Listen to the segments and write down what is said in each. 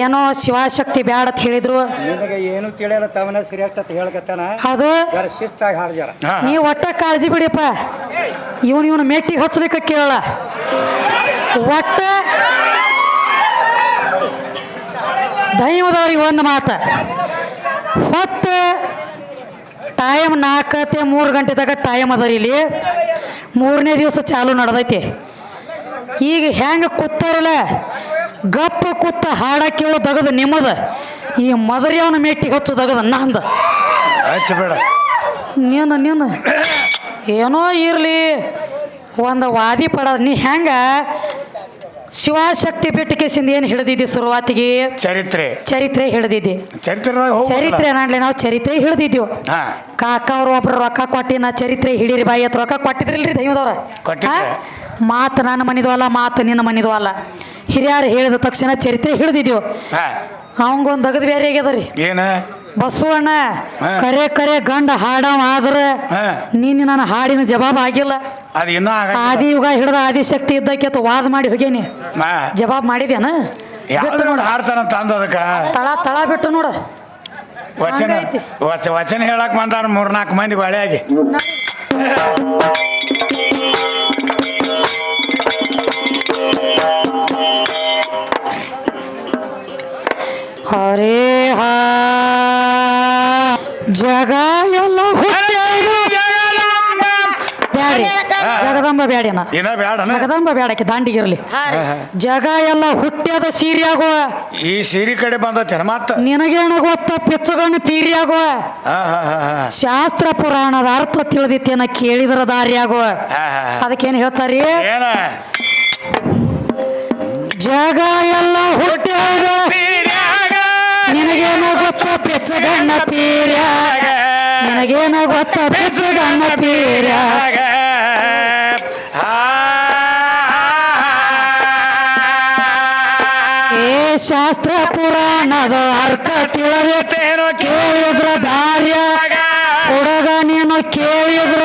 ಏನೋ ಶಿವಶಕ್ತಿ ಬ್ಯಾಡ ಅಂತ ಹೇಳಿದ್ರು. ನಿನಗೆ ಏನು ತಿಳಿಯಲ್ಲ ತವನ ಸಿರಿಯಷ್ಟ ಹೇಳ್ಕತ್ತಾನ? ಅದು ಜರ ಶಿಸ್ತಾಗಿ ಹಾಡು ಜರ ಹಾ. ನೀವು ಒಟ್ಟ ಕಾಳಜಿ ಬಿಡಿಯಪ್ಪ ಇವನು ಇವನು ಮೆಟ್ಟಿಗೆ ಹಚ್ಚಲಿಕ್ಕೆ ಕೇಳಲ್ಲ. ಒಟ್ಟ ದೈವದವ್ರಿಗೆ ಒಂದು ಮಾತು. ಹೊತ್ತು ಟೈಮ್ ನಾಲ್ಕತ್ತೆ ಮೂರು ಗಂಟೆ ತಗ ಟೈಮ್ ಅದ ರೀ ಇಲ್ಲಿ. ಮೂರನೇ ದಿವಸ ಚಾಲು ನಡೆದೈತಿ. ಈಗ ಹೆಂಗೆ ಕೂತಾರಲ್ಲ? ಗಪ್ಪ ಕುತ್ತ ಹಾಡ ಕೇಳೋ ದಗದ ನಿಮ್ಮದ? ಈ ಮದರಿಯವನ ಮೆಟ್ಟಿಗೆ ಹಚ್ಚು ದಗದ ನಂದ. ಹಚ್ಚಬೇಡ ನೀನು ನೀನು. ಏನೋ ಇರಲಿ. ಒಂದು ವಾದಿ ಪಡ ನೀ ಹೆಂಗ ಶಿವಶಕ್ತಿ ಪೆಟ್ಟಿಗೆಸಿಂದ ಏನು ಹಿಡಿದಿದ್ದಿ ಶುರುವಾತಿಗೆ ಚರಿತ್ರೆ. ಚರಿತ್ರೆ ಹಿಡಿದಿದ್ದಿ. ಚರಿತ್ರೆ? ಚರಿತ್ರೆ ನಾನು ನಾವು ಚರಿತ್ರೆ ಹಿಡಿದಿದ್ದೀವಿ. ಕಾಕ ಅವ್ರು ಒಬ್ರು ರೊಕ್ಕ ನಾ ಚರಿತ್ರೆ ಹಿಡೀರಿ ಬಾಯಿ ಹತ್ರ ರೊಕ್ಕ ಕೊಟ್ಟಿದ್ರಿಲ್ರಿ ದೈವದವ್ರ? ಮಾತು ನನ್ನ ಮನಿದು ಅಲ್ಲ ಮಾತು ನಿನ್ನ ಮನಿದು ಅಲ್ಲ. ಹಿರಿಯರು ಹೇಳಿದ ತಕ್ಷಣ ಚರಿತ್ರೆ ಹಿಡಿದಿದ್ದೀವಿ ಅವಂಗೊಂದು ದಗದು ಬೇರೆ ಆಗ್ಯದ ರೀ ಏನ? ಬಸವಣ್ಣ ಕರೆ ಕರೆ ಗಂಡ ಹಾಡವ ಆದ್ರೆ ನೀನು ನನ್ನ ಹಾಡಿನ ಜವಾಬ್ ಆಗಿಲ್ಲ. ಅದು ಇನ್ನೂ ಆಗ ಆದಿ ಯುಗ ಹಿಡಿದ ಆದಿಶಕ್ತಿ ಇದ್ದಕ್ಕೆ ವಾದ ಮಾಡಿ ಹೋಗೇನಿ ಜವಾಬ್ ಮಾಡಿದೇನ ಯಾವ್ದು ನೋಡಿ. ಹಾಡ್ತಾನಂತ ಅಂದದಕ್ಕ ತಳ ತಳ ಬಿಟ್ಟು ನೋಡು. ವಚನ ಹಂಗೈತಿ. ವಚ ವಚನ ಹೇಳಕ್ ಬಂದಾರ ಮೂರ್ನಾಲ್ಕು ಮಂದಿ ಹೊಳೆಯಾಗಿ ಬ್ಯಾಡಿನ ಇರಲಿ ಬೇಡ ಜಗದಂಬ ಬ್ಯಾಡಕ್ಕೆ ದಾಂಡಿಗಿರ್ಲಿ ಜಗ ಎಲ್ಲ ಹುಟ್ಟ್ಯದ ಸೀರೆ ಆಗುವ. ಈ ಸೀರೆ ಕಡೆ ಬಂದ ಮತ್ತ? ನಿನಗೇನ ಗೊತ್ತ? ಪೆಚ್ಚಗಣ್ಣ ಪೀರಿ ಆಗುವ. ಹಾ ಹಾ ಹಾ ಹಾ. ಶಾಸ್ತ್ರ ಪುರಾಣದ ಅರ್ಥ ತಿಳಿದಿತ್ತೇನ ಕೇಳಿದ್ರ ದಾರಿ ಆಗುವ. ಹಾ, ಹಾ, ಹಾ. ಅದಕ್ಕೇನು ಹೇಳ್ತಾರಿ? ಏನ? ಜಗ ಎಲ್ಲ ಹುಟ್ಟ್ಯಾದ. ನಿನಗೇನ ಗೊತ್ತ? ಪೆಚ್ಚಗಣ್ಣ ಪೀರ್ಯಾಗ ನಿನಗೇನ ಗೊತ್ತ? ಪೆಚ್ಚಗಣ್ಣ ಪೀರ್ಯಾಗ ಪುರಾಣದ ಅರ್ಥ ತಿಳಿದಿತ್ತೇನೋ ಕೇಳಿದ್ರ ದಾರ್ಯ. ಹುಡುಗ ನೀನು ಕೇಳಿದ್ರ.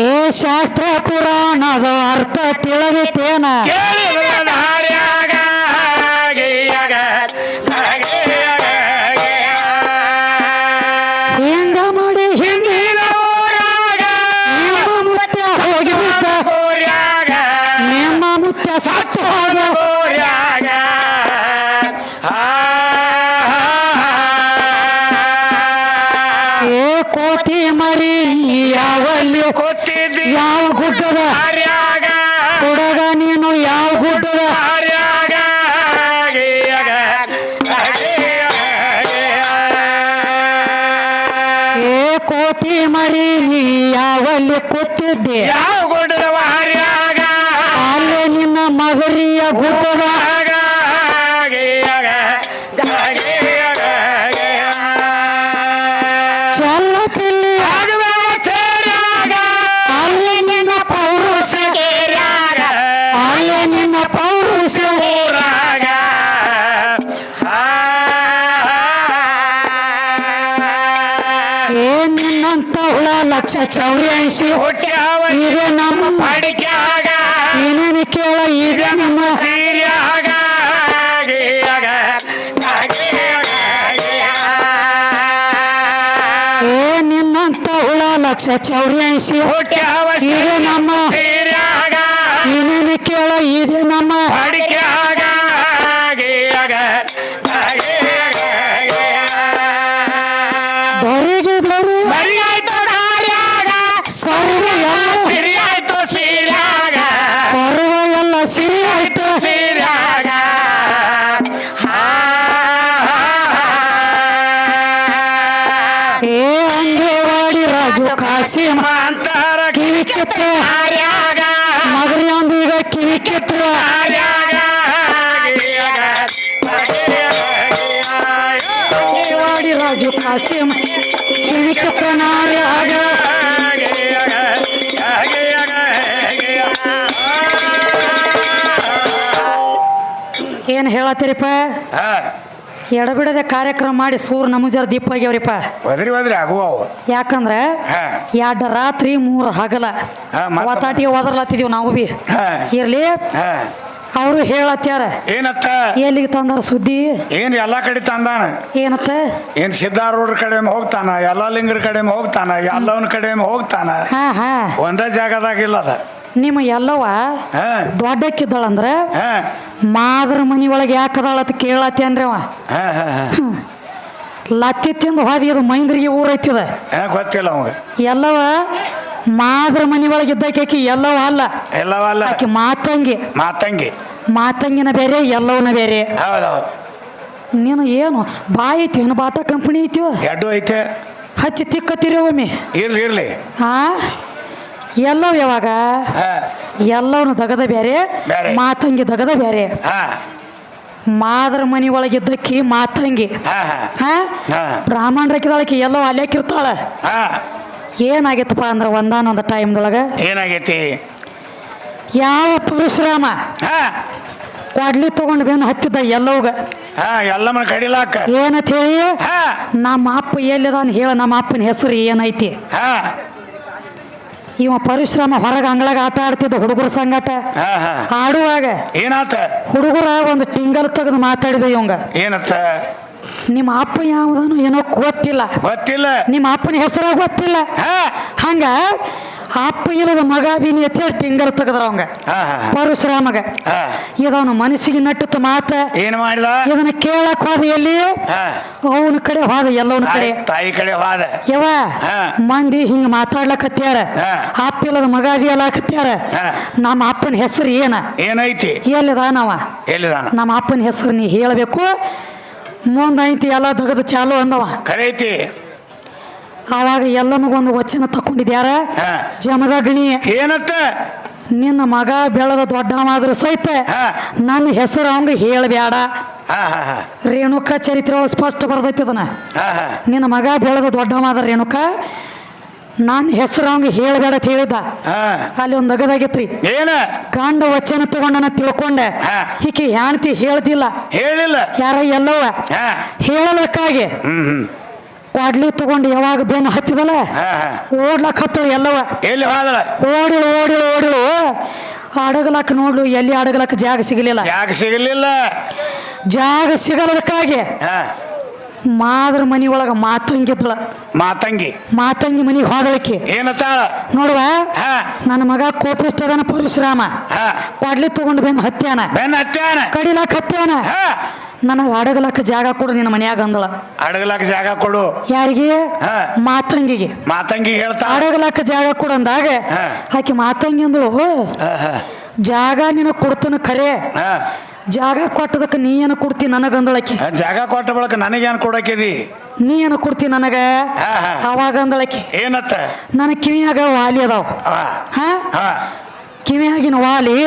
ಏ ಶಾಸ್ತ್ರ ಪುರಾಣದ ಅರ್ಥ ತಿಳಿದಿತ್ತೇನ? ಏ ಕೋತಿ ಮರಿ ಯಾವಲ್ಲಿ ಕೊಟ್ಟಿದ್ದಿ ಯಾವ ಗುಡ್ಡದ? ಕೊಡಗ ನೀನು ಯಾವ ಗುಡ್ಡದ? ಏ ಕೋತಿ ಮರಿ ಯಾವಲ್ಲಿ ಕೂತಿದ್ದೆ? ಯಾವ ಚೌರ್ಯಾಯಿಸಿ ಈಗ ನಮ್ಮ ಏನೇನು ಕೇಳ ಈಗ ನಮ್ಮ ಏ ನಿನ್ನಂತ ಹುಳ ಲಕ್ಷ ಚೌರ್ಯಾಯಿಸಿ ಈಗ ನಮ್ಮ ಸಿರಿ ಆಯ್ತು ಏ ಅಂಗೇವಾಡಿ ರಾಜು ಕಾಸಿಮ. ಮಾಂತಾರ ಕಿವಿ ಕಿತ್ತ ಮಗರಿ ಈಗ ಕಿವಿ ಕಿತ್ತ ಅಂಗೇವಾಡಿ ರಾಜು ಕಾಸಿಮ. ಏನು ಹೇಳತ್ತೀರಿಪ್ಪ? ಹಾ. ಎಡಬಿಡದೆ ಕಾರ್ಯಕ್ರಮ ಮಾಡಿ ಸೂರ್ ನಮಜರ ದೀಪ ಆಗ್ಯಾವ್ರಿಪ್ಪ. ಒದ್ರಿ ಒದ್ರಿ ಆಗುವವು. ಯಾಕಂದ್ರೆ ಹಾ. ಎರಡು ರಾತ್ರಿ ಮೂರು ಹಗಲ. ಹಾ, ಮತ್ತ- ನಾವು ಬಿ. ಹಾ. ಇರ್ಲಿ? ಹಾ. ಅವರು ಹೇಳತ್ಯಾರ. ಏನತ್ತ? ಎಲ್ಲಿಗೆ ತಂದಾರ ಸುದ್ದಿ? ಏನ್ ಎಲ್ಲಾ ಕಡೆ ತಂದಾನ? ಏನತ್ತ? ಏನ್ ಸಿದ್ಧಾರೂಢರ ಕಡೆ ಹೋಗ್ತಾನ ಎಲ್ಲ ಲಿಂಗರ ಕಡೆ ಹೋಗ್ತಾನ ಎಲ್ಲವನ ಕಡೆ ಹೋಗ್ತಾನ? ಹಾ ಹಾ. ಒಂದ ಜಾಗದಾಗಿಲ್ಲ ಅದ ನಿಮ್ಮ ಎಲ್ಲವ ದೊಡ್ಡಕ್ಕಿದ್ದಾಳಂದ್ರ ಮಾದ್ರ ಮನಿ ಒಳಗೆ ಯಾಕದಳ ಅಂತ ಕೇಳತ್ತೇನ್ರಿ ಅವ? ಲತ್ತಿ ತಿಂದು ಹೋದಿ ಅದು ಮೈಂದ್ರಿಗೆ ಊರೈತಿದ ಗೊತ್ತಿಲ್ಲ ಅವಾಗ. ಎಲ್ಲವ ಮಾದ್ರ ಮನಿ ಒಳಗೆ ಇದ್ದಕ್ಕೆ ಎಲ್ಲವ ಅಲ್ಲ. ಎಲ್ಲವಲ್ಲ ಆಕೆ ಮಾತಂಗಿ. ಮಾತಂಗಿ. ಮಾತಂಗಿನ ಬೇರೆ ಎಲ್ಲವನ ಬೇರೆ. ನೀನು ಏನು ಬಾಯಿ ಐತಿ ಏನು ಬಾಟ ಕಂಪನಿ ಐತಿ ಎಡ್ಡು ಐತೆ. ಹಚ್ಚಿ ತಿಕ್ಕತ್ತೀರಿ ಒಮ್ಮೆ? ಇರ್ಲಿ ಇರ್ಲಿ. ಹಾ ಎಲ್ಲವ್ ಯಾವಾಗ? ಎಲ್ಲವನು ದಗದ ಬೇರೆ. ಮಾತಂಗಿ ದಗದ ಬೇರೆ ಮಾದ್ರ ಮನಿ ಒಳಗಿದ್ದಕ್ಕಿ ಮಾತಂಗಿ. ಹಾ ಹಾ. ಹಾ? ಹಾ. ಬ್ರಾಹ್ಮಣರಕ್ಕಿದಾಳಕಿ ಎಲ್ಲೋ ಅಲ್ಯಾಕಿರ್ತಾಳ ಏನಾಗೈತಪ್ಪ ಅಂದ್ರೆ ಒಂದಾನೊಂದು ಟೈಮ್ದೊಳಗೆ? ಏನಾಗೈತಿ? ಯಾವ ಪರಶುರಾಮ ಕೊಡ್ಲಿ ತಗೊಂಡು ಬೆನ್ನು ಹತ್ತಿದ್ದ ಎಲ್ಲವಾಗ ಎಲ್ಲಮ್ಮನ ಕಡಿಲಾಕ ಏನಂತ ಹೇಳಿ? ನಮ್ಮ ಅಪ್ಪ ಎಲ್ಲಿದಾನ ಹೇಳ ನಮ್ಮ ಅಪ್ಪನ ಹೆಸರು ಏನೈತಿ? ಇವ ಪರಿಶ್ರಮ ಹೊರಗ ಅಂಗಳಾಗ ಆಟ ಆಡ್ತಿದ್ದ ಹುಡುಗರ ಸಂಗಟ. ಆಡುವಾಗ ಏನಾತ? ಹುಡುಗರ ಒಂದು ಟಿಂಗಲ್ ತೆಗೆದು ಮಾತಾಡಿದ ಇವಂಗ. ಏನತ್ತ? ನಿಮ್ಮ ಅಪ್ಪ ಯಾವುದನು ಏನೋ ಗೊತ್ತಿಲ್ಲ. ಗೊತ್ತಿಲ್ಲ. ನಿಮ್ಮ ಅಪ್ಪನ ಹೆಸರ ಗೊತ್ತಿಲ್ಲ. ಹಂಗ ಅಪ್ಪ ಇಲ್ಲದ ಮಗ ಅದೀನಿ ಅಂತ ಹೇಳಿ ಟಿಂಗಲ್ ತೆಗೆದ್ರ ಅವಂಗ. ಪರಶುರಾಮಗ. ಇದವನು ಮನಸ್ಸಿಗೆ ನಟ್ಟುತ್ತ ಮಾತ ಏನ್ ಮಾಡಿದ? ಇದನ್ನ ಕೇಳಕ್ ಹೋದ ಎಲ್ಲಿ? ಅವನ ಕಡೆ ಹೋದ ಎಲ್ಲವನ ಕಡೆ. ತಾಯಿ- ಕಡೆ ಹೋದ. ಯವ. ಮಂದಿ ಹಿಂಗ ಮಾತಾಡ್ಲಕತ್ಯಾರ. ಹತ್ಯಾರ ಅಪ್ಪ ಇಲ್ಲದ ಮಗ ಅದಿಯಲಾಕತ್ಯಾರ. ನಮ್ಮ ಅಪ್ಪನ ಹೆಸರು ಏನ? ಏನೈತಿ? ಎಲ್ಲಿದಾನವ? ಎಲ್ಲಿದಾನ? ನಮ್ಮ ಅಪ್ಪನ ಹೆಸರು ನೀ ಹೇಳಬೇಕು. ಮುಂದೈತಿ ಎಲ್ಲ ದಗದ ಚಾಲು ಅಂದವ. ಕರೈತಿ. ಆವಾಗ ಎಲ್ಲನಿಗೊಂದು ವಚನ ತಕ್ಕೊಂಡಿದ್ಯಾರ ಜಮದ ಜಮದಗ್ನಿ. ಏನತ್ತ? ನಿನ್ನ ಮಗ ಬೆಳೆದ ದೊಡ್ಡವಾದ್ರೂ ಸಹಿತ. ನನ್ನ ಹೆಸರು ಅವಂಗ ಹೇಳಬೇಡ ರೇಣುಕಾ ಚರಿತ್ರೆ ಒಳಗೆ ಸ್ಪಷ್ಟ ಬರ್ದೈತಿ ಅದನ್ನ. ನಿನ್ನ ಮಗ ಬೆಳೆದ ದೊಡ್ಡವಾದ ರೇಣುಕ ನಾನು ಹೆಸರು ಅವಂಗ ಹೇಳಬೇಡ ಅಂತ ಹೇಳಿದ್ದ. ಅಲ್ಲಿ ಒಂದು ನಗದಾಗಿತ್ರಿ. ಏನ? ಗಂಡ ವಚನ ತಗೊಂಡನ ತಿಳ್ಕೊಂಡೆ. ಈಕೆ ಹೆಣ್ತಿ ಹೇಳ್ದಿಲ್ಲ. ಹೇಳಿಲ್ಲ. ಯಾರ ಎಲ್ಲವ ಹೇಳಲಕ್ಕಾಗಿ ಕ್ವಾಡ್ಲಿ ತಗೊಂಡು ಯಾವಾಗ ಬೇನು ಹತ್ತಿದಲ್ಲ? ಹಾ ಹಾ. ಓಡ್ಲಕ್ ಹತ್ತಳು ಎಲ್ಲವ? ಎಲ್ಲಿ ಹೋದಳ? ಓಡಿಳು ಓಡಿಳು ಓಡಿಳು. ಅಡಗಲಕ್ಕ ನೋಡ್ಲು ಎಲ್ಲಿ ಅಡಗಲಕ್ಕ ಜಾಗ ಸಿಗಲಿಲ್ಲ. ಜಾಗ ಸಿಗಲಿಲ್ಲ. ಜಾಗ ಸಿಗಲದಕ್ಕಾಗಿ ಮಾದ್ರ ಮನಿ ಒಳಗ ಮಾತಂಗಿ ಇದ್ಲ. ಮಾತಂಗಿ. ಮಾತಂಗಿ ಮನಿಗೆ ಹೋದಳಕ್ಕೆ ಏನತ್ತಾಳ? ನೋಡುವ ಹಾ. ನನ್ನ ಮಗ ಕೋಪಿಸ್ತದನ ಪರಶುರಾಮ. ಕೊಡ್ಲಿ ತಗೊಂಡು ಬೆನ್ ಹತ್ಯಾನ. ಬೆನ್ ಹತ್ತಾನ ಕಡಿಲಾಕ ಹತ್ಯಾನ. ಹಾ. ನನಗೆ ಅಡಗಲಕ್ಕ ಜಾಗ ಕೊಡು ನಿನ್ನ ಮನ್ಯಾಗ ಅಂದಳ. ಅಡಗಲಾಕ ಜಾಗ ಕೊಡು. ಯಾರಿಗೆ? ಹಾ. ಮಾತಂಗಿಗೆ. ಮಾತಂಗಿ ಹೇಳ್ತಾ. ಅಡಗಲಕ್ಕ ಜಾಗ ಕೊಡು ಅಂದಾಗ ಹಾ. ಆಕೆ ಮಾತಂಗಿ ಅಂದಳು ಹಾ ಹಾ. ಜಾಗ ನಿನಗೆ ಕೊಡ್ತನ ಖರೆ. ಹಾ. ಜಾಗ ಕೊಟ್ಟದಕ್ಕೆ ನೀ ಏನು ಕೊಡ್ತಿ ನನಗಂದಳಕಿ ಆ ಜಾಗ ಕೊಟ್ಟ ಬಳಕ ನನಗೇನು ಕೊಡಕೀರಿ ನೀ ಏನು ಕೊಡ್ತಿ ನನಗ? ಹಾ, ಹಾ. ಅವಾಗ ಅಂದಳಕಿ ಏನತ್ತ? ನನ್ನ ಕಿವಿಯಾಗ ವಾಲಿ ಅದಾವ. ಆ, ಹಾ? ಹಾ. ಕಿವಿಯಾಗಿನ ವಾಲಿ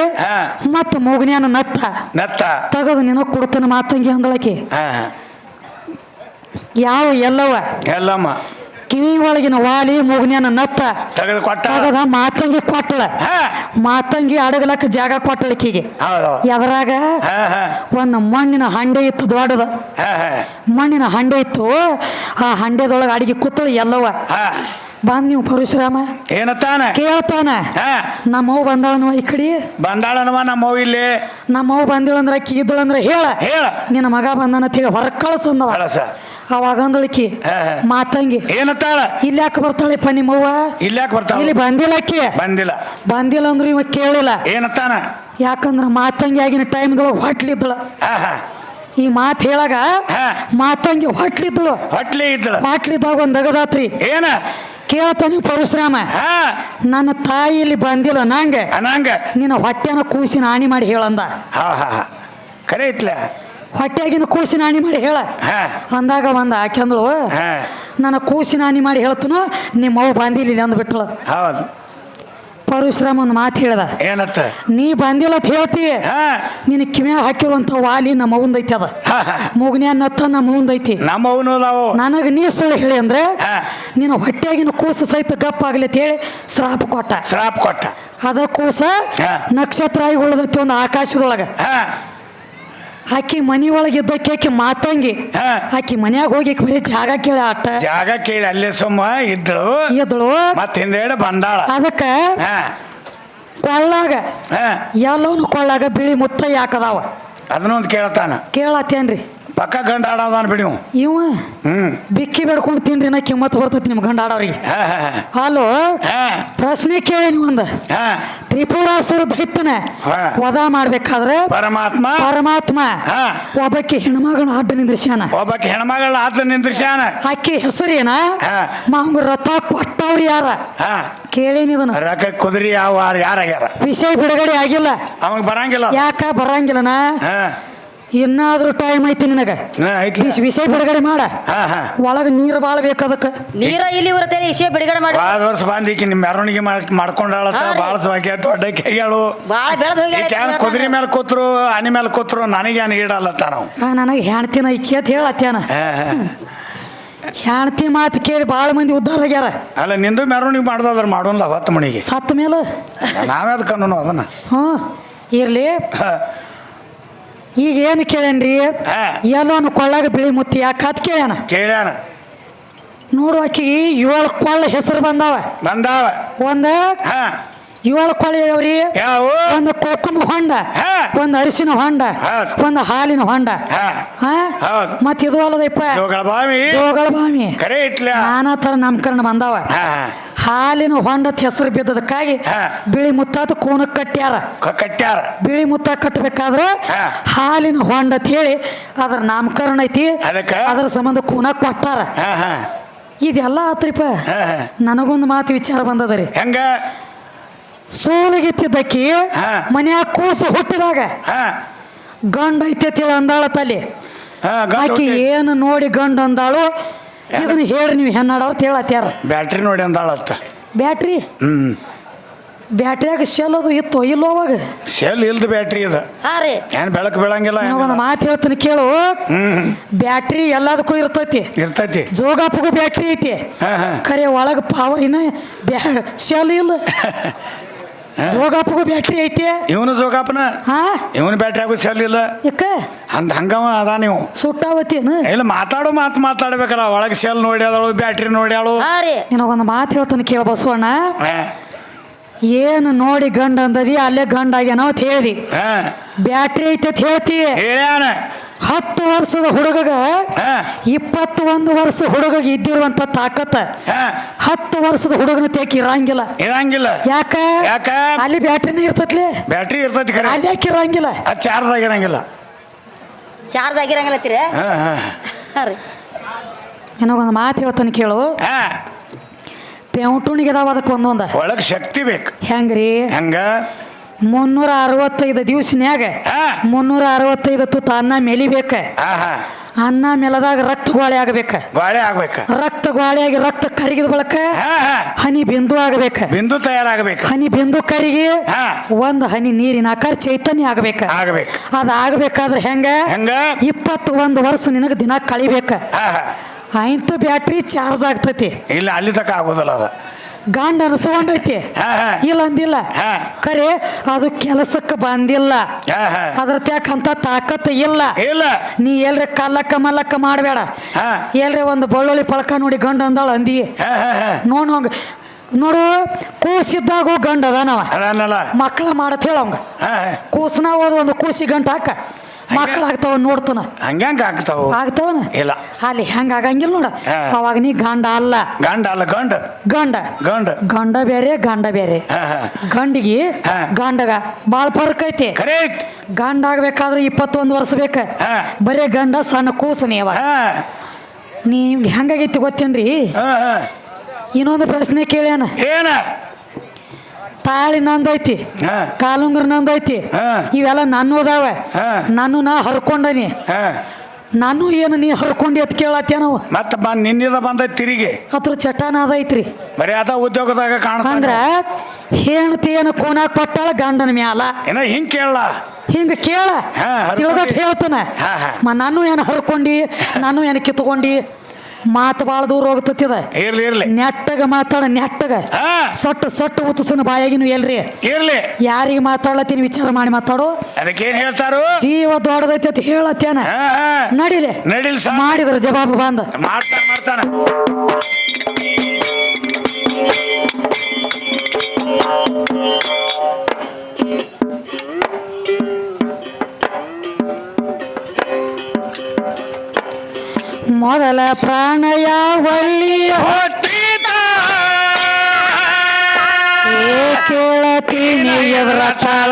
ಮತ್ತ ಮೂಗನ್ಯಾನ ನತ್ತ. ನತ್ತ. ತಗದು ನಿನಗೆ ಕೊಡ್ತಾನ ಮಾತಂಗಿ ಅಂದಳಕಿ. ಯಾವ ಎಲ್ಲವ? ಎಲ್ಲಮ್ಮ. ಕಿವಿ ಒಳಗಿನ ವಾಲಿ ಮೂಗನ್ಯಾನ ನತ್ತ. ತೆಗೆದು ಮಾತಂಗಿ ಕೊಟ್ಟಳ. ಮಾತಂಗಿ ಅಡಗಲಕ್ಕ ಜಾಗ ಕೊಟ್ಟಳಕಿಗೆ. ಎದ್ರಾಗ ಒಂದು ಮಣ್ಣಿನ ಹಂಡೆ ಇತ್ತು ದೊಡ್ಡದ. ಮಣ್ಣಿನ ಹಂಡೆ ಇತ್ತು. ಆ ಹಂಡೆದೊಳಗೆ ಅಡಿಗೆ ಕೂತಳು ಎಲ್ಲವ. ಬಂದ್ ನೀವು ಪರಶುರಾಮ. ಏನತ್ತಾನ? ಕೇಳ್ತಾನ. ಹಾ. ನಮ್ಮವ್ ಬಂದಾಳನು ಈ ಕಡೆ? ಬಂದಾಳನವ ನಮ್ಮವ್ ಇಲ್ಲಿ? ನಮ್ಮವ್ ಬಂದಿಳಂದ್ರ ಅಕ್ಕಿ ಇದ್ದಳಂದ್ರ ಹೇಳ. ಹೇಳ. ನಿನ್ನ ಮಗ ಬಂದಾನ ತಿಳಿ ಹೊರ ಕಳ್ಸಂದವ ಕಳಸ ಅವಾಗ ಅಂದಳಕಿ ಹಾ, ಹಾ. ಮಾತಂಗಿ ಏನತ್ತಾಳ? ಇಲ್ಲಿ ಬರ್ತಾಳೆ ಪ ನಿಮ್ಮವ್ವ? ಇಲ್ಯಾಕ ಬರ್ತಾಳ? ಇಲ್ಲಿ ಬಂದಿಲ್ಲ ಅಕ್ಕಿ. ಬಂದಿಲ್ಲ. ಬಂದಿಲ್ಲ ಅಂದ್ರೆ ಇವ ಕೇಳಿಲ್ಲ. ಏನತ್ತಾನ? ಯಾಕಂದ್ರ ಮಾತಂಗಿ ಆಗಿನ ಟೈಮ್ದೊಳಗೆ ಹೊಟ್ಲಿದ್ದಳ. ಈ ಮಾತು ಹೇಳಾಗ. ಮಾತಂಗಿ ಹೊಟ್ಲಿದ್ದಳು. ಹೊಟ್ಲಿ ಇದ್ದಳು ಹೊಟ್ಲಿದ್ದಾಗ ಒಂದು ಅಗದಾತ್ರಿ. ಏನ? ಕೇಳ್ತಾನೆ ಪರಶುರಾಮ. ಹಾ. ನನ್ನ ತಾಯಿ ಇಲ್ಲಿ ಬಂದಿಲ್ಲ ನಂಗೆ. ನಂಗೆ. ನಿನ್ನ ಹೊಟ್ಟೆನ ಕೂಸಿನ ನಾಣಿ ಮಾಡಿ ಹೇಳಂದ ಹಾ ಹಾ ಹಾ. ಕರೆ ಹೊಟ್ಟೆಗಿನ ಕೂಸಿನ ನಾಣಿ ಮಾಡಿ ಹೇಳ. ಅಂದಾಗ ಬಂದ ಆಕೆಂದಳು ಹಾ. ನನ್ನ ಕೂಸಿನ ಆಣಿ ಮಾಡಿ ಹೇಳ್ತನು ನಿಮ್ಮ ಅವ್ವ ಬಂದಿಲ್ಲ ಅಂದ್ಬಿಟ್ಳು. ಹೌದು. ಪರಶುರಾಮ ಒಂದು ಮಾತು ಹೇಳ್ದ. ಏನತ್ತ? ನೀ ಬಂದಿಲ್ಲ ಅಂತ ಹೇಳ್ತಿ. ಹಾ. ನಿನ್ನ ಹಾಕಿರುವಂತ ಹಾಕಿರುವಂಥ ವಾಲಿ ನಮ್ಮ ಅವ್ವಂದೈತಿ ಅದ. ಮೂಗನ್ಯಾನ ನತ್ತ ನಮ್ಮ ಅವನು ನಮ್ಮವನು ನಾವು ನನಗೆ ನೀ ಸುಳ್ಳು ಹೇಳಿ ಅಂದ್ರೆ. ನಿನ್ನ ಹೊಟ್ಟೆಗಿನ ಕೂಸು ಸಹಿತ ಗಪ್ಪ ಆಗ್ಲಿ ಅಂತ ಹೇಳಿ ಶ್ರಾಪ ಕೊಟ್ಟ. ಶ್ರಾಪ್ ಕೊಟ್ಟ. ಅದ ಕೂಸ ನಕ್ಷತ್ರ ಆಗಿ ಉಳ್ದೈತಿ ಒಂದು ಆಕಾಶದೊಳಗ. ಹಾ. ಆಕಿ ಮನಿ ಒಳಗಿದ್ದಕ್ಕೆ ಆಕಿ ಮಾತಂಗಿ. ಹಾ. ಆಕಿ ಮನ್ಯಾಗ ಹೋಗಿ ಬರೀ ಜಾಗ ಕೇಳಿ ಆಟ. ಜಾಗ ಕೇಳಿ ಅಲ್ಲೇ ಸುಮ್ಮ ಇದ್ದಳು. ಇದ್ದಳು. ಮತ್ ಹಿಂದೇಡೆ ಬಂದಾಳ. ಅದಕ್ಕ ಹಾ. ಕೊಳ್ಳಾಗ ಹಾ. ಎಲ್ಲವನು ಕೊಳ್ಳಾಗ ಬಿಳಿ ಮುತ್ತ ಯಾಕದಾವ ಅದನ್ನೊಂದು ಕೇಳ್ತಾನ. ಕೇಳತ್ತೇನ್ರಿ? ಪಕ್ಕ ಗಂಡ ಆಡೋದಾನ ಬಿಡಿ ಇವ. ಇವ? ಹ್ಮ್. ಬಿಕ್ಕಿ ಬೇಡ್ಕೊಂಡು ತಿನ್ರಿ ನಾ ಕಿಮ್ಮತ್ ಬರ್ತೈತಿ ನಿಮ್ ಗಂಡ ಆಡೋರಿಗೆ. ಹಲೋ? ಹಾ. ಪ್ರಶ್ನೆ ಕೇಳಿ ಒಂದು. ಹಾ. ತ್ರಿಪುರಾಸುರ ದೈತ್ಯನ. ವಧ ಮಾಡ್ಬೇಕಾದ್ರೆ ಪರಮಾತ್ಮ. ಪರಮಾತ್ಮ ಹಾ. ಒಬ್ಬಕ್ಕೆ ಹೆಣ್ಮಗಳ ಅಡ್ಡ ನಿಂದ್ರಿಸ್ಯಾನ. ಒಬ್ಬಕ್ಕೆ ಹೆಣ್ಮಗಳ ಆತ ನಿಂದ್ರಿಸ್ಯಾನ. ಅಕ್ಕಿ ಹೆಸರೇನ ಹಾ. ಮಾವಂಗ ರಥ ಕೊಟ್ಟವ್ರು ಯಾರ? ಹಾ. ಕೇಳೇನಿ ಇದನ್ನ. ರಕ ಕುದುರಿ ಯಾವ ಯಾರಾಗ್ಯಾರ ವಿಷಯ ಬಿಡುಗಡೆ ಆಗಿಲ್ಲ. ಅವಾಗ ಬರಂಗಿಲ್ಲ. ಯಾಕ ಬರಂಗಿಲ್ಲನ? ಹಾ. ಇನ್ನಾದ್ರೂ ಟೈಮ್ ಐತಿ ನಿನಗ. ಐತ್ಲ. ವಿಷಯ ಬಿಡುಗಡೆ ಮಾಡ. ಹಾ ಹಾ. ಒಳಗ ನೀರು ಬಾಳ ಬೇಕು ಅದಕ್ಕೆ. ನೀರ ಇಲ್ಲಿ ಬರುತ್ತೆ ವಿಷಯ ಬಿಡುಗಡೆ ಮಾಡಿ. ಭಾಳ ವರ್ಷ ಬಂದಿಕ್ಕಿ ನಿಮ್ಮ ಮೆರವಣಿಗೆ ಮಾಡ್ಕೊಂಡಾಳ ಬಾಳ. ಭಾಳ ಸ್ವಾಗ್ಯ ದೊಡ್ಡ ಕೈಗಳು ಬಾಳ ಕುದುರೆ ಮೇಲೆ ಕೂತ್ರು ಆನೆ ಮೇಲೆ ಕೂತ್ರು ನನಗೇನು ಈಡಲ್ಲತ್ತ ನಾವು? ನನಗೆ ಹೆಣ್ತಿನ ಐಕಿ ಅಂತ ಹೇಳತ್ತೇನ. ಹಾ, ಹಾ. ಹೆಣ್ತಿ ಮಾತು ಕೇಳಿ ಭಾಳ ಮಂದಿ ಉದ್ಧಾರ ಆಗ್ಯಾರ. ಅಲ್ಲ ನಿಂದು ಮೆರವಣಿಗೆ ಮಾಡೋದಾದ್ರೆ ಮಾಡೋಣ ಹೊತ್ತು ಮಣಿಗೆ ಸತ್ತ ಮೇಲೆ. ನಾವ್ಯಾವ್ದು ಕಣ್ಣು ಅದನ್ನ? ಹ್ಞೂ ಇರಲಿ. ಹಾ. ಈಗ ಏನು ಕೇಳೇನ್ರಿ? ಹಾ. ಎಲ್ಲೋನು ಕೊಳ್ಳಾಗ ಬಿಳಿ ಮುತ್ತಿ ಯಾಕೆ ಅಂತ ಕೇಳ್ಯಾನ? ಕೇಳ್ಯಾನ. ನೋಡು ಇವಳ ಏಳು ಕೊಳ್ಳ ಹೆಸರು ಬಂದಾವ. ಬಂದಾವ. ಒಂದ ಹಾ. ಏಳು ಕೊಳೆಯವ್ರಿ ಒಂದು ಕೊಕ್ಕಮ ಹೊಂಡ. ಒಂದು ಅರಿಶಿನ ಹೊಂಡ. ಒಂದು ಹಾಲಿನ ಹೊಂಡ. ಮತ್ ಇದು ಅಲ್ಲದಪ್ಪ ಜೋಗಳ ಬಾಮಿ ನಾನಾ ಥರ ನಾಮಕರಣ ಬಂದಾವ. ಹಾಲಿನ ಹೊಂಡತ್ ಹೆಸರು ಬಿದ್ದದಕ್ಕಾಗಿ ಬಿಳಿ ಮುತ್ತಾತ ಕೋನ ಕಟ್ಟ್ಯಾರ. ಕಟ್ಟ್ಯಾರ. ಬಿಳಿ ಮುತ್ತ ಕಟ್ಟಬೇಕಾದ್ರೆ. ಹಾಲಿನ ಹೊಂಡ ಅಂತ ಹೇಳಿ ಅದ್ರ ನಾಮಕರಣ ಐತಿ? ಅದ್ರ ಸಂಬಂಧ ಕೂನ ಕೊಟ್ಟಾರ. ಇದೆಲ್ಲ ಆತ್ರಿಪ ನನಗೊಂದು ಮಾತು ವಿಚಾರ ಬಂದದ ರೀ. ಹೆಂಗ? ಸೋಲಗಿತ್ತಿದ್ದಕ್ಕಿ ಹಾ. ಮನ್ಯಾಗ ಕೂಸು ಹುಟ್ಟಿದಾಗ ಹಾ. ಗಂಡ ಐತಿ ಅಂದಾಳ ತಲೆ. ಆಕಿ ಏನು ನೋಡಿ ಗಂಡ ಅಂದಾಳು ಇದನ್ನ ಹೇಳಿ ನೀವು ಹೆಣ್ಣಾಡವ್ರು ಹೇಳತ್ಯಾರ. ಬ್ಯಾಟ್ರಿ ನೋಡಿ ಅಂದಾಳತ್ತ ಬ್ಯಾಟ್ರಿ? ಹ್ಮ್. ಬ್ಯಾಟ್ರಿಯಾಗ ಶೆಲ್ ಅದು ಇತ್ತು ಇಲ್ಲೋ ಅವಾಗ? ಸೆಲ್ ಇಲ್ದ ಬ್ಯಾಟ್ರಿ ಇದು. ಏನ್ ಬೆಳಕು ಬೀಳಂಗಿಲ್ಲ ಒಂದು ಮಾತು ಹೇಳ್ತೀನಿ ಕೇಳು. ಬ್ಯಾಟ್ರಿ ಎಲ್ಲದಕ್ಕೂ ಇರ್ತೈತಿ. ಇರ್ತೈತಿ. ಜೋಗಾಪಗೂ ಬ್ಯಾಟ್ರಿ ಐತಿ. ಕರೆ ಖರೆ ಒಳಗೆ ಪವರ್ ಇನ್ನ ಬ್ಯಾ ಶೆಲ್ ಇಲ್ಲ. ಜೋಗಾಪಗೂ ಬ್ಯಾಟ್ರಿ ಐತಿ? ಇವನು ಜೋಗಾಪನ? ಹಾ? ಇವನು ಬ್ಯಾಟ್ರಿ ಆಗೋ ಸೆಲ್ ಇಲ್ಲ? ಯಾಕ? ಅಂದ ಹಂಗವ ಅದ ನೀವು. ಸುಟ್ಟಾವತ್ತೇನು? ಇಲ್ಲ ಮಾತಾಡೋ ಮಾತು ಮಾತಾಡ್ಬೇಕಲ್ಲ ಒಳಗೆ ಸೆಲ್ ಅದಳು ಬ್ಯಾಟ್ರಿ ನೋಡ್ಯಾಳು ನಿನಗೊಂದು ಮಾತು ಹೇಳ್ತಾನೆ ಕೇಳ ಬಸವಣ್ಣ. ಏನು ನೋಡಿ ಗಂಡ ಅಂದದಿ ಅಲ್ಲೇ ಗಂಡ ಆಗ್ಯಾನ ಅಂತ ಹೇಳಿ. ಹಾ. ಬ್ಯಾಟ್ರಿ ಐತಿ ಅಂತ ಹೇಳ್ತಿ. ಹೇಳ್ಯಾನ. ಹತ್ತು ವರ್ಷದ ಹುಡುಗಗ ಇಪ್ಪತ್ತು ಒಂದು ವರ್ಷ ಹುಡುಗಗೆ ಇದ್ದಿರುವಂತ ತಾಕತ್ತ ಹಾ. ಹತ್ತು ವರ್ಷದ ಹುಡುಗನ ತೇಕಿ ಇರಂಗಿಲ್ಲ. ಇರಂಗಿಲ್ಲ. ಯಾಕ? ಯಾಕ? ಅಲ್ಲಿ ಬ್ಯಾಟ್ರಿನೇ ಇರ್ತತ್ಲಿ. ಬ್ಯಾಟ್ರಿ ಇರ್ತೈತಿ ಖರೆ ಅಲ್ಲಿ ಯಾಕೆ ಇರಂಗಿಲ್ಲ? ಅದು ಚಾರ್ಜ್ ಆಗಿರಂಗಿಲ್ಲ. ಚಾರ್ಜ್ ಆಗಿರಂಗಿಲ್ಲ ಹಾ ರೀ. ನಿನಗೊಂದು ಮಾತು ಹೇಳ್ತಾನೆ ಕೇಳು. ಹಾ. ಪೆಂಟುಣಿಗೆ ಅದಾವ ಅದಕ್ಕೆ ಒಂದೊಂದ ಒಳಗೆ ಶಕ್ತಿ ಬೇಕು. ಹೆಂಗ್ರಿ? ಹೆಂಗ? ಮುನ್ನೂರ ಅರವತ್ತೈದು ದಿವಸನ್ಯಾಗ ಮುನ್ನೂರ ಅರವತ್ತೈದು ತುತ್ತ ಅನ್ನ ಮೆಲಿಬೇಕ. ಅನ್ನ ಮೆಲದಾಗ ರಕ್ತ ಗೋಳೆ ಆಗಬೇಕ. ಗಾಳಿ ಆಗ್ಬೇಕ. ರಕ್ತ ಗೋಳೆಯಾಗಿ ರಕ್ತ ಕರಗಿದ ಬಳಕ ಹನಿ ಬಿಂದು ಆಗಬೇಕ. ಬಿಂದು ತಯಾರಾಗಬೇಕು. ಹನಿ ಬಿಂದು ಕರಿಗಿ ಒಂದು ಹನಿ ನೀರಿನ ಆಕಾರ ಚೈತನ್ಯ ಆಗಬೇಕ. ಆಗ್ಬೇಕು. ಅದ ಆಗ್ಬೇಕಾದ್ರೆ ಹೆಂಗ? ಹೆಂಗ? ಇಪ್ಪತ್ತು ಒಂದು ವರ್ಷ ನಿನಗ ದಿನ ಕಳಿಬೇಕ. ಆಯ್ತು ಬ್ಯಾಟ್ರಿ ಚಾರ್ಜ್ ಆಗ್ತೈತಿ. ಇಲ್ಲ ಅಲ್ಲಿ ತಕ ಆಗೋದಿಲ್ಲ ಅದು. ಗಂಡ ಅನಿಸ್ಕೊಂಡೈತಿ ಇಲ್ಲ ಅಂದಿಲ್ಲ. ಖರೆ ಅದು ಕೆಲಸಕ್ಕೆ ಬಂದಿಲ್ಲ. ಅದ್ರ ತ್ಯಾಕಂತ ತಾಕತ್ ಇಲ್ಲ. ಇಲ್ಲ. ನೀ ಎಲ್ರಿ ಕಲ್ಲಕ್ಕ ಮಲ್ಲಕ್ಕ ಮಾಡಬೇಡ. ಎಲ್ರಿ ಒಂದು ಬೆಳ್ಳುಳ್ಳಿ ಪಳಕ ನೋಡಿ ಗಂಡ ಅಂದಾಳ ಅಂದಿ. ನೋಡು ಹಂಗ. ನೋಡು ಕೂಸಿದ್ದಾಗೂ ಗಂಡ ಅದಾನವ. ಮಕ್ಕಳ ಮಾಡತ್ ಹೇಳ ಅವಂಗ. ಕೂಸ್ನ ಹೋದ ಒಂದು ಕೂಸಿ ಗಂಟ ಹಾಕ. ಮಕ್ಕಳು ಆಗ್ತಾವ ನೋಡ್ತಾನ. ಹಂಗ್ಯಾಂಗ ಆಗ್ತಾವ. ಆಗ್ತಾವನ? ಇಲ್ಲ. ಅಲ್ಲಿ ಹಂಗ ಆಗಂಗಿಲ್ಲ ನೋಡ. ಅವಾಗ ನೀ ಗಂಡ ಅಲ್ಲ. ಗಂಡ ಅಲ್ಲ ಗಂಡ. ಗಂಡ. ಗಂಡ. ಗಂಡ ಬೇರೆ ಗಂಡ ಬೇರೆ. ಗಂಡಿಗೆ ಗಂಡಗ ಬಾಳ ಫರ್ಕ್ ಐತಿ. ಗಂಡ ಆಗ್ಬೇಕಾದ್ರೆ ಇಪ್ಪತ್ತೊಂದು ವರ್ಷ ಬೇಕ. ಬರೀ ಗಂಡ ಸಣ್ಣ ಕೂಸನಿ ಅವ. ಹಾ. ನೀ ಹೆಂಗಾಗೈತಿ ಗೊತ್ತೇನ್ರಿ? ಇನ್ನೊಂದು ಪ್ರಶ್ನೆ ಕೇಳ್ಯಾನ. ಏನ? ತಾಳಿ ನಂದೈತಿ ಐತಿ ಕಾಲುಂಗ್ರ ನಂದೈತಿ ಐತಿ ಇವೆಲ್ಲ ನನ್ನ ಅದಾವ. ನಾನು ನಾ ಹರ್ಕೊಂಡನಿ. ನಾನು ಏನು ನೀ ಹರ್ಕೊಂಡಿ ಅಂತ ಕೇಳತ್ತೆ ನಾವು? ಮತ್ತ ನಿನ್ನಿದ ಬಂದ ತಿರುಗಿ. ಅದ್ರ ಚಟಾನ ಅದೈತ್ರಿ. ಬರೀ ಅದ ಉದ್ಯೋಗದಾಗ ಅಂದ್ರ ಹೇಳ್ತಿ ಹೆಣ್ತಿ ಏನು ಕೂನಾಗ ಕೊಟ್ಟಾಳ ಗಂಡನ ಮ್ಯಾಲ? ಏನ ಹಿಂಗ್ ಕೇಳಲ್ಲ ಹಿಂಗ ಕೇಳ. ತಿಳ್ದಟ್ ಹೇಳ್ತಾನ. ನಾನು ಏನು ಹರ್ಕೊಂಡಿ ನಾನು ಏನು ಕಿತ್ಕೊಂಡಿ ಮಾತು ಬಾಳ ದೂರ ಹೋಗ್ತದ ಇರ್ಲಿ ಇರ್ಲಿ. ನೆಟ್ಟಗ ಮಾತಾಡ ನೆಟ್ಟಗ. ಸೊಟ್ಟು ಸೊಟ್ಟು ಉತ್ತಸನ ಬಾಯಾಗಿನ ಎಲ್ರಿ. ಇರ್ಲಿ. ಯಾರಿಗೆ ಮಾತಾಡ್ಲತ್ತೀನಿ ವಿಚಾರ ಮಾಡಿ ಮಾತಾಡು. ಅದಕ್ಕೇನ್ ಹೇಳ್ತಾರು? ಜೀವ ದೊಡ್ಡದೈತಿ ಅಂತ ಹೇಳತ್ತೇನ. ನಡಿಲೆ. ನಡಿಲ್ ಮಾಡಿದ್ರ ಜವಾಬು ಬಂದ. ಮಾಡ್ತಾನ ಮಾಡ್ತಾನ. ಮೊದಲ ಒಲ್ಲಿ ಯಾವಲ್ಲಿ ಹುಟ್ಟಿದ ಏ ಕೇಳತೀನಿ ಎದುರ ತಾಳ